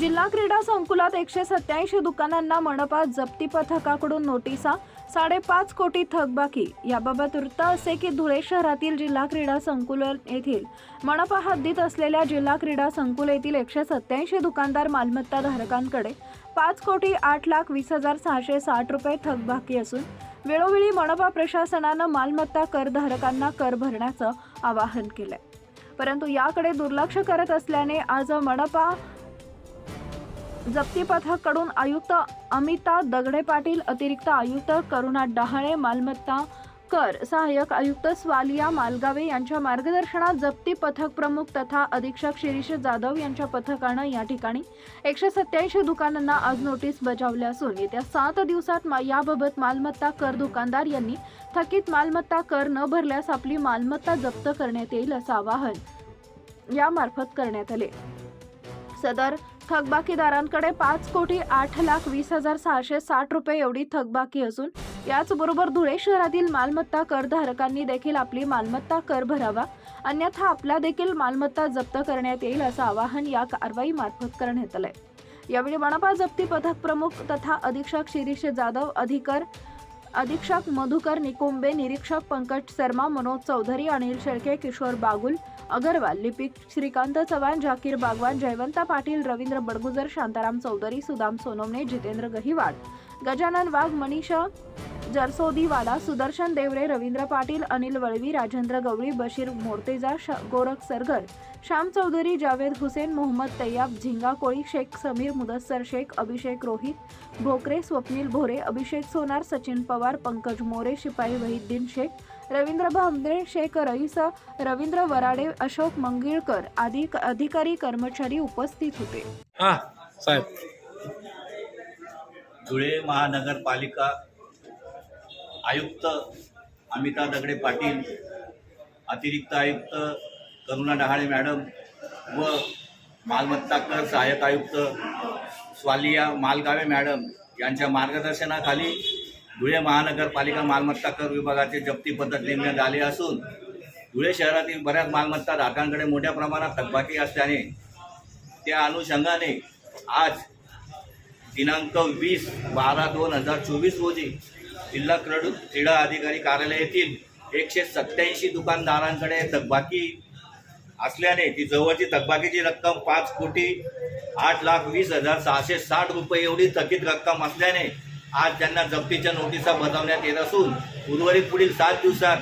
जिल्हा क्रीडा संकुलात एकशे सत्याऐंशी दुकानांना मनपा जप्ती पथकाकडून नोटिसा साडेपाच कोटी थकबाकी. याबाबत वृत्त असे की धुळे शहरातील जिल्हा क्रीडा संकुल येथील मनपा हद्दीत असलेल्या जिल्हा क्रीडा संकुल येथील एकशे सत्याऐंशी दुकानदार मालमत्ता धारकांकडे पाच कोटी आठ लाख वीस हजार सहाशे साठ रुपये थकबाकी असून वेळोवेळी मनपा प्रशासनानं मालमत्ता करधारकांना कर भरण्याचं आवाहन केलंय. परंतु याकडे दुर्लक्ष करत असल्याने आज मनपा जप्ती पथकाकडून आयुक्त अमिता दगडे पाटील अतिरिक्त आयुक्त करुणा डहाळे मालमत्ता कर सहाय्यक आयुक्त स्वालिया मालगावे यांच्या मार्गदर्शनात जप्ती पथक प्रमुख तथा अधीक्षक शिरीष जाधव यांच्या पथकानं या ठिकाणी एकशे सत्याऐंशी दुकानांना आज नोटीस बजावली असून येत्या सात दिवसात मा- याबाबत मालमत्ता कर दुकानदार यांनी थकीत मालमत्ता कर न भरल्यास आपली मालमत्ता जप्त करण्यात येईल असं आवाहन यामार्फत करण्यात आले. सदर थकबाकीदारांकडे पाच कोटी आठ लाख वीस हजार सहाशे साठ रुपये एवढी थकबाकी असून याचबरोबर धुळे शहरातील मालमत्ता करधारकांनी देखील आपली मालमत्ता कर भरावा अन्यथा आपला देखील मालमत्ता जप्त करण्यात येईल असं आवाहन या कारवाईमार्फत करण्यात आलंय. यावेळी मनपा जप्ती पथक प्रमुख तथा अधीक्षक शिरीष जाधव अधिकर अधीक्षक मधुकर निकोंबे निरीक्षक पंकज शर्मा मनोज चौधरी अनिल शेळके किशोर बागुल अगरवाल लिपिक श्रीकांत चव्हाण झाकीर बागवान जयवंता पाटील रवींद्र बडगुजर शांताराम चौधरी सुदाम सोनवणे जितेंद्र गहिवाड गजानन वाघ मनीषा जरसोदीवाला सुदर्शन देवरे रवींद्र पाटील अनिल वळवी राजेंद्र गवळी बशीर मोर्तेजा श- गोरख सरगर श्याम चौधरी जावेद हुसेन मोहम्मद तय्याब झिंगा कोळी शेख समीर मुदस्सर शेख अभिषेक रोहित भोकरे स्वप्नील भोरे अभिषेक सोनार सचिन पवार पंकज मोरे शिपाई वहिद्दीन शेख रवींद्र भांबरे शेख रईस रवींद्र वराडे अशोक मंगिळकर आदी अधिकारी कर्मचारी उपस्थित होते. हा धुळे महानगरपालिका आयुक्त अमिता दगडे पाटील अतिरिक्त आयुक्त करुणा डहाळे मॅडम व मालमत्ता कर सहाय्यक आयुक्त स्वालिया मालगावे मॅडम यांच्या मार्गदर्शनाखाली धुळे महानगरपालिका मालमत्ता कर विभागाचे जप्ती पद्धत नेमण्यात आले असून धुळे शहरातील बऱ्याच मालमत्ता धारकांकडे मोठ्या प्रमाणात थकबाकी असल्याने त्या अनुषंगाने आज दिनांक वीस बारा दोन हजार चोवीस रोजी जिल्हा क्रीड क्रीडा अधिकारी कार्यालय येथील एकशे सत्याऐंशी दुकानदारांकडे थकबाकी असल्याने ती जवळची थकबाकीची रक्कम पाच कोटी आठ लाख वीस हजार सहाशे साठ रुपये एवढी थकीत रक्कम असल्याने आज त्यांना जप्तीच्या नोटिसा बजावण्यात येत असून उर्वरित पुढील सात दिवसात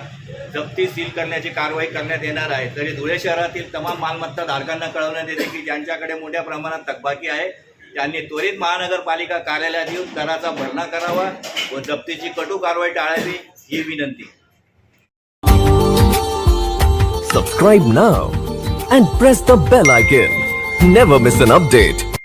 जप्ती सील करण्याची कारवाई करण्यात येणार आहे. तरी धुळे शहरातील तमाम मालमत्ता धारकांना कळवण्यात येते की ज्यांच्याकडे मोठ्या प्रमाणात थकबाकी आहे त्यांनी त्वरित महानगरपालिका कार्यालयात येऊन कराचा भरणा करावा व जप्तीची कटू कारवाई टाळावी ही विनंती Subscribe now and press the bell icon. Never miss an update.